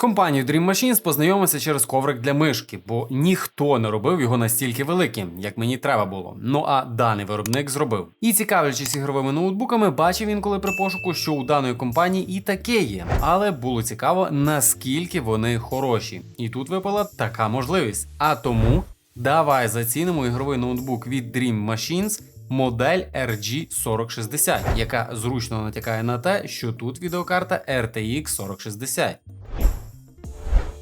компанією Dream Machines познайомився через коврик для мишки, бо ніхто не робив його настільки великим, як мені треба було. Ну а даний виробник зробив. І цікавлячись ігровими ноутбуками, бачив він коли при пошуку, що у даної компанії і таке є. Але було цікаво, наскільки вони хороші. І тут випала така можливість. А тому давай зацінимо ігровий ноутбук від Dream Machines. Модель RG4060, яка зручно натякає на те, що тут відеокарта RTX 4060.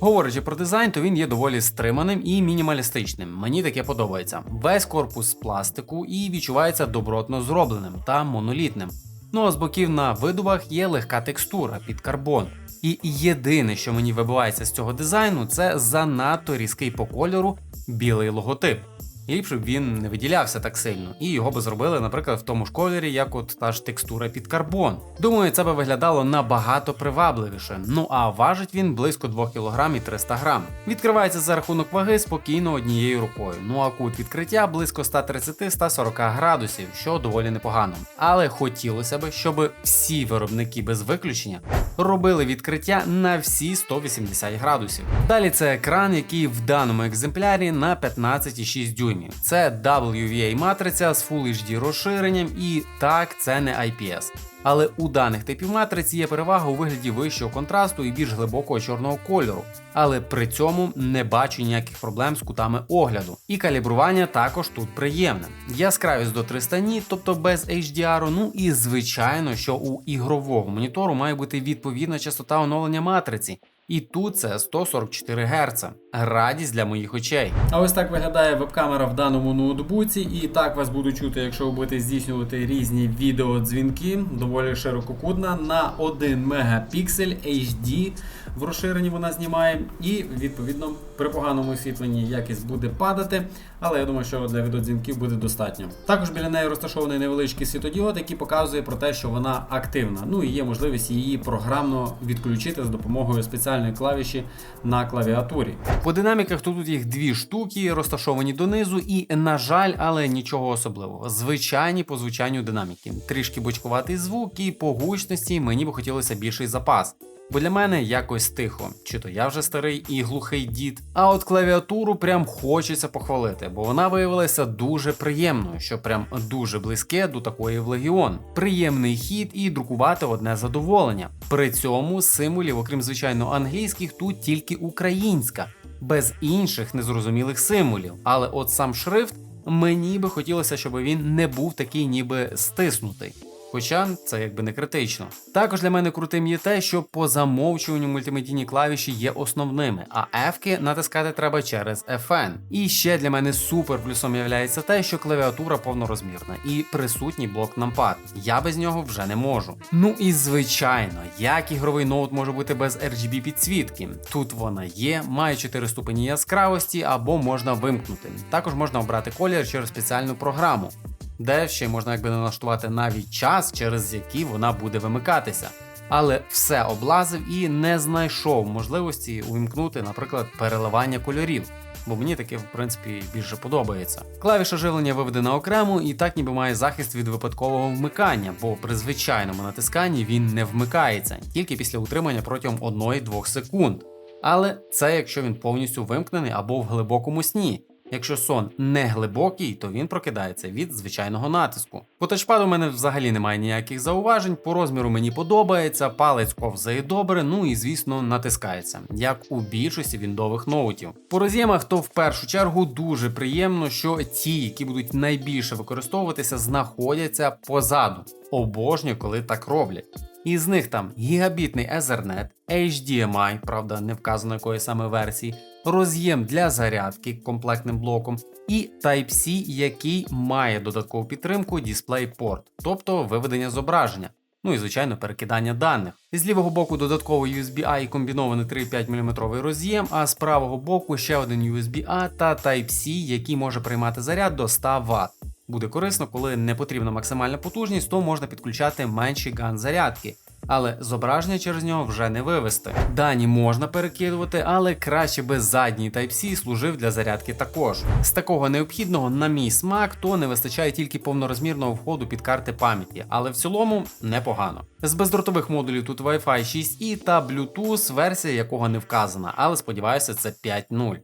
Говорячи про дизайн, то він є доволі стриманим і мінімалістичним. Мені таке подобається. Весь корпус з пластику і відчувається добротно зробленим та монолітним. Ну а з боків на видувах є легка текстура під карбон. І єдине, що мені вибивається з цього дизайну, це занадто різкий по кольору білий логотип. Ліпше б він не виділявся так сильно, і його би зробили, наприклад, в тому ж кольорі, як от та ж текстура під карбон. Думаю, це би виглядало набагато привабливіше. Ну а важить він близько 2 кг і 300 г. Відкривається за рахунок ваги спокійно однією рукою. Ну а кут відкриття близько 130-140 градусів, що доволі непогано. Але хотілося б, щоб всі виробники без виключення робили відкриття на всі 180 градусів. Далі це екран, який в даному екземплярі на 15,6 дюймів. Це WVA матриця з Full HD розширенням, і так, це не IPS. Але у даних типів матриці є перевага у вигляді вищого контрасту і більш глибокого чорного кольору. Але при цьому не бачу ніяких проблем з кутами огляду. І калібрування також тут приємне. Яскравість до 300 ніт, тобто без HDR, ну і звичайно, що у ігрового монітору має бути відповідна частота оновлення матриці. І тут це 144 Гц. Радість для моїх очей. А ось так виглядає веб-камера в даному ноутбуці, і так вас буду чути, якщо ви будете здійснювати різні відеодзвінки. Доволі ширококутна на 1 мегапіксель HD. В розширенні вона знімає, і відповідно при поганому освітленні якість буде падати. Але я думаю, що для відеодзвінків буде достатньо. Також біля неї розташований невеличкий світодіод, який показує про те, що вона активна. Ну і є можливість її програмно відключити з допомогою спеціальної клавіші на клавіатурі. По динаміках тут їх дві штуки, розташовані донизу, і, на жаль, але нічого особливого. Звичайні по звучанню динаміки. Трішки бочкуватий звук, і по гучності мені би хотілося більший запас. Бо для мене якось тихо, чи то я вже старий і глухий дід. А от клавіатуру прям хочеться похвалити, бо вона виявилася дуже приємною, що прям дуже близьке до такої в Легіон. Приємний хід і друкувати одне задоволення. При цьому символів, окрім звичайно англійських, тут тільки українська, без інших незрозумілих символів. Але от сам шрифт мені би хотілося, щоб він не був такий, ніби стиснутий. Хоча це якби не критично. Також для мене крутим є те, що по замовчуванню мультимедійні клавіші є основними, а F-ки натискати треба через FN. І ще для мене супер плюсом являється те, що клавіатура повнорозмірна і присутній блок нампад. Я без нього вже не можу. Ну і звичайно, як ігровий ноут може бути без RGB підсвітки. Тут вона є, має 4 ступені яскравості або можна вимкнути. Також можна обрати колір через спеціальну програму де ще можна якби налаштувати навіть час, через який вона буде вимикатися. Але все облазив і не знайшов можливості увімкнути, наприклад, переливання кольорів, бо мені таке в принципі більше подобається. Клавіша живлення виведена окремо і так ніби має захист від випадкового вмикання, бо при звичайному натисканні він не вмикається тільки після утримання протягом 1-2 секунд. Але це якщо він повністю вимкнений або в глибокому сні. Якщо сон не глибокий, то він прокидається від звичайного натиску. По тачпаду у мене взагалі немає ніяких зауважень, по розміру мені подобається, палець ковзає добре, ну і звісно натискається, як у більшості віндових ноутів. По роз'ємах, то в першу чергу дуже приємно, що ті, які будуть найбільше використовуватися, знаходяться позаду. Обожнюю, коли так роблять. Із них там гігабітний Ethernet, HDMI, правда, не вказано якої саме версії, роз'єм для зарядки комплектним блоком, і Type-C, який має додаткову підтримку DisplayPort, тобто виведення зображення. Ну і, звичайно, перекидання даних. З лівого боку додатковий USB-A і комбінований 3,5 мм роз'єм, а з правого боку ще один USB-A та Type-C, який може приймати заряд до 100 Вт. Буде корисно, коли не потрібна максимальна потужність, то можна підключати менші ган зарядки але зображення через нього вже не вивести. Дані можна перекидувати, але краще би задній Type-C служив для зарядки також. З такого необхідного, на мій смак, то не вистачає тільки повнорозмірного входу під карти пам'яті, але в цілому непогано. З бездротових модулів тут Wi-Fi 6E та Bluetooth, версія якого не вказана, але сподіваюся, це 5.0.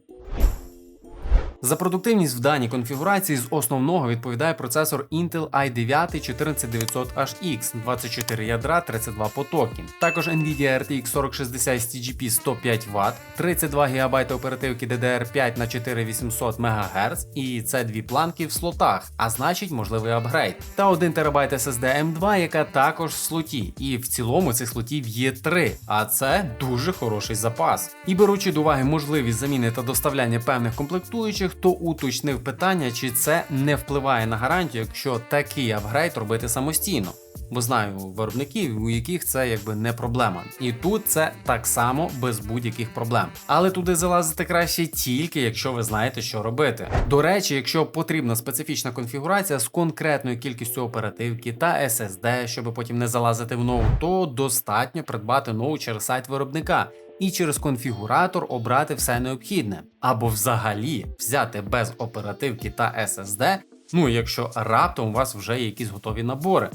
За продуктивність в даній конфігурації з основного відповідає процесор Intel i9 14900HX, 24 ядра, 32 потоки. Також Nvidia RTX 4060 TGP 105 Вт, 32 ГБ оперативки DDR5 на 4800 МГц, і це дві планки в слотах, а значить можливий апгрейд. Та 1 ТБ SSD M2, яка також в слоті. І в цілому цих слотів є 3, а це дуже хороший запас. І беручи до уваги можливість заміни та доставляння певних комплектуючих, хто уточнив питання, чи це не впливає на гарантію, якщо такий апгрейд робити самостійно. Бо знаю виробників, у яких це якби не проблема. І тут це так само без будь-яких проблем. Але туди залазити краще тільки, якщо ви знаєте, що робити. До речі, якщо потрібна специфічна конфігурація з конкретною кількістю оперативки та SSD, щоб потім не залазити в ноут, то достатньо придбати ноут через сайт виробника і через конфігуратор обрати все необхідне, або взагалі взяти без оперативки та SSD, ну якщо раптом у вас вже є якісь готові набори.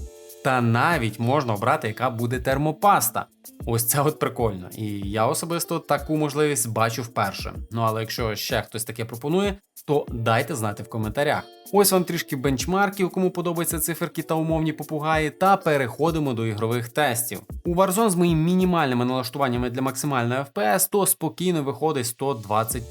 Та навіть можна обрати, яка буде термопаста. Ось це от прикольно. І я особисто таку можливість бачу вперше. Ну але якщо ще хтось таке пропонує, то дайте знати в коментарях. Ось вам трішки бенчмарків, кому подобаються циферки та умовні попугаї, та переходимо до ігрових тестів. У Warzone з моїми мінімальними налаштуваннями для максимальної FPS, то спокійно виходить 120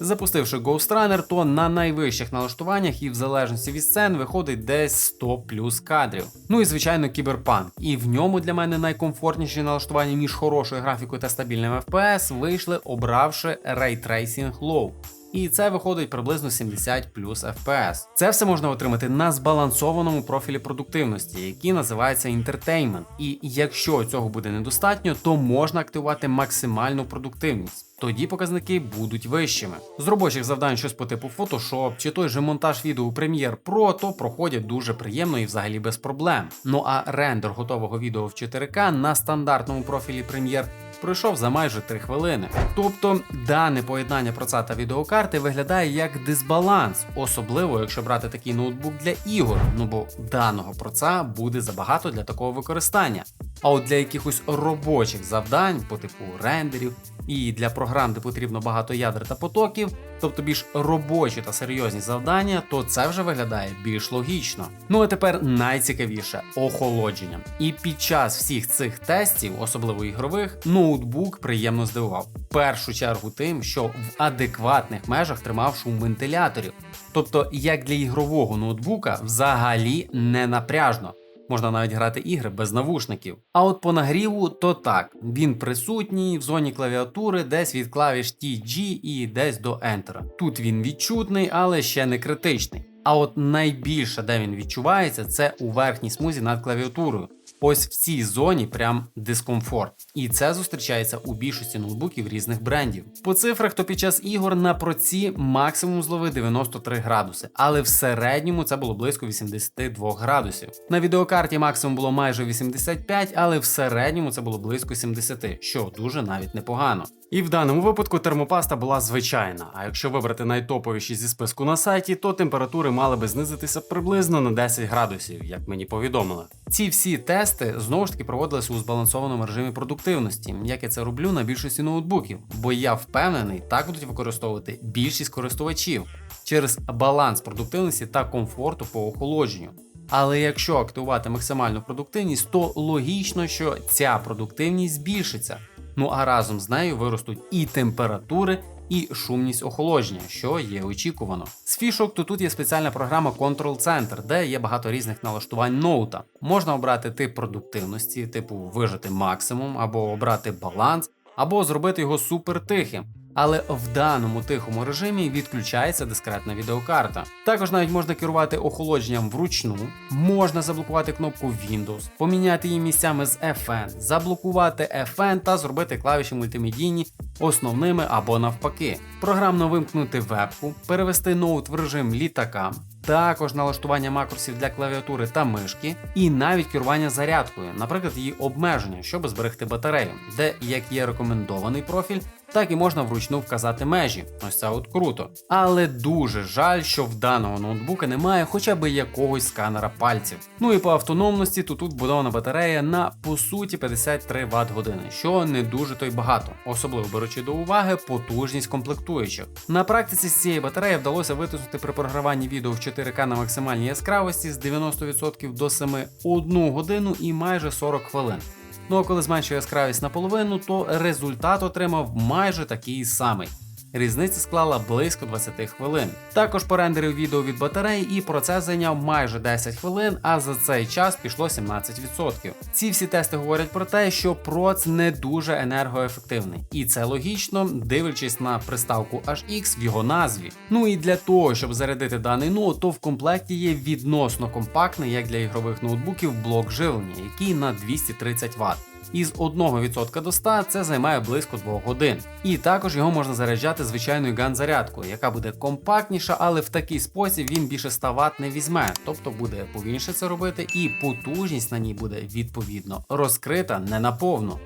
Запустивши Ghost Runner, то на найвищих налаштуваннях і в залежності від сцен виходить десь 100 плюс кадрів. Ну і звичайно, кіберпанк. І в ньому для мене найкомфортніші налаштування між хорошою графікою та стабільним FPS вийшли, обравши Ray Tracing Low і це виходить приблизно 70 плюс FPS. Це все можна отримати на збалансованому профілі продуктивності, який називається Entertainment. І якщо цього буде недостатньо, то можна активувати максимальну продуктивність. Тоді показники будуть вищими. З робочих завдань щось по типу Photoshop чи той же монтаж відео у Premiere Pro, то проходять дуже приємно і взагалі без проблем. Ну а рендер готового відео в 4К на стандартному профілі Premiere пройшов за майже 3 хвилини. Тобто дане поєднання проца та відеокарти виглядає як дисбаланс, особливо якщо брати такий ноутбук для ігор, ну бо даного проца буде забагато для такого використання. А от для якихось робочих завдань, по типу рендерів, і для програм, де потрібно багато ядер та потоків, тобто більш робочі та серйозні завдання, то це вже виглядає більш логічно. Ну а тепер найцікавіше охолодження. І під час всіх цих тестів, особливо ігрових, ноутбук приємно здивував. Першу чергу тим, що в адекватних межах тримав шум вентиляторів. Тобто, як для ігрового ноутбука, взагалі не напряжно. Можна навіть грати ігри без навушників. А от по нагріву, то так, він присутній в зоні клавіатури десь від клавіш TG і десь до Enter. Тут він відчутний, але ще не критичний. А от найбільше, де він відчувається, це у верхній смузі над клавіатурою. Ось в цій зоні прям дискомфорт. І це зустрічається у більшості ноутбуків різних брендів. По цифрах, то під час ігор на проці максимум злови 93 градуси, але в середньому це було близько 82 градусів. На відеокарті максимум було майже 85, але в середньому це було близько 70, що дуже навіть непогано. І в даному випадку термопаста була звичайна. А якщо вибрати найтоповіші зі списку на сайті, то температури мали би знизитися приблизно на 10 градусів, як мені повідомили. Ці всі тести знову ж таки проводилися у збалансованому режимі продуктивності, як я це роблю на більшості ноутбуків, бо я впевнений, так будуть використовувати більшість користувачів через баланс продуктивності та комфорту по охолодженню. Але якщо активувати максимальну продуктивність, то логічно, що ця продуктивність збільшиться. Ну а разом з нею виростуть і температури, і шумність охолодження, що є очікувано. З фішок то тут є спеціальна програма Control Center, де є багато різних налаштувань ноута. Можна обрати тип продуктивності, типу вижити максимум, або обрати баланс, або зробити його супер тихим але в даному тихому режимі відключається дискретна відеокарта. Також навіть можна керувати охолодженням вручну, можна заблокувати кнопку Windows, поміняти її місцями з FN, заблокувати FN та зробити клавіші мультимедійні основними або навпаки. Програмно вимкнути вебку, перевести ноут в режим літака. також налаштування макросів для клавіатури та мишки, і навіть керування зарядкою, наприклад, її обмеження, щоб зберегти батарею, де як є рекомендований профіль, так і можна вручну вказати межі. Ось це от круто. Але дуже жаль, що в даного ноутбука немає хоча б якогось сканера пальців. Ну і по автономності, то тут будована батарея на по суті 53 Вт години, що не дуже то й багато, особливо беручи до уваги потужність комплектуючих. На практиці з цієї батареї вдалося витиснути при програванні відео в 4К на максимальній яскравості з 90% до 7 1 годину і майже 40 хвилин. Ну а коли зменшує яскравість наполовину, то результат отримав майже такий самий. Різниця склала близько 20 хвилин. Також порендерив відео від батареї, і процес зайняв майже 10 хвилин, а за цей час пішло 17%. Ці всі тести говорять про те, що проц не дуже енергоефективний, і це логічно, дивлячись на приставку HX в його назві. Ну і для того, щоб зарядити даний ноут, то в комплекті є відносно компактний, як для ігрових ноутбуків, блок живлення, який на 230 Вт. Із 1% до 100 це займає близько 2 годин. І також його можна заряджати звичайною ган-зарядкою, яка буде компактніша, але в такий спосіб він більше 100 Вт не візьме, тобто буде повільніше це робити, і потужність на ній буде відповідно розкрита не наповну.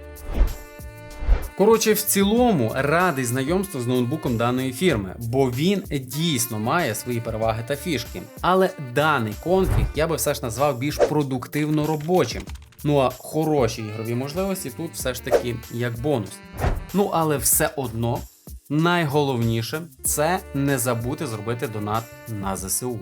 Коротше, в цілому радий знайомству з ноутбуком даної фірми, бо він дійсно має свої переваги та фішки. Але даний конфіг я би все ж назвав більш продуктивно робочим. Ну а хороші ігрові можливості тут все ж таки як бонус. Ну але все одно найголовніше це не забути зробити донат на ЗСУ.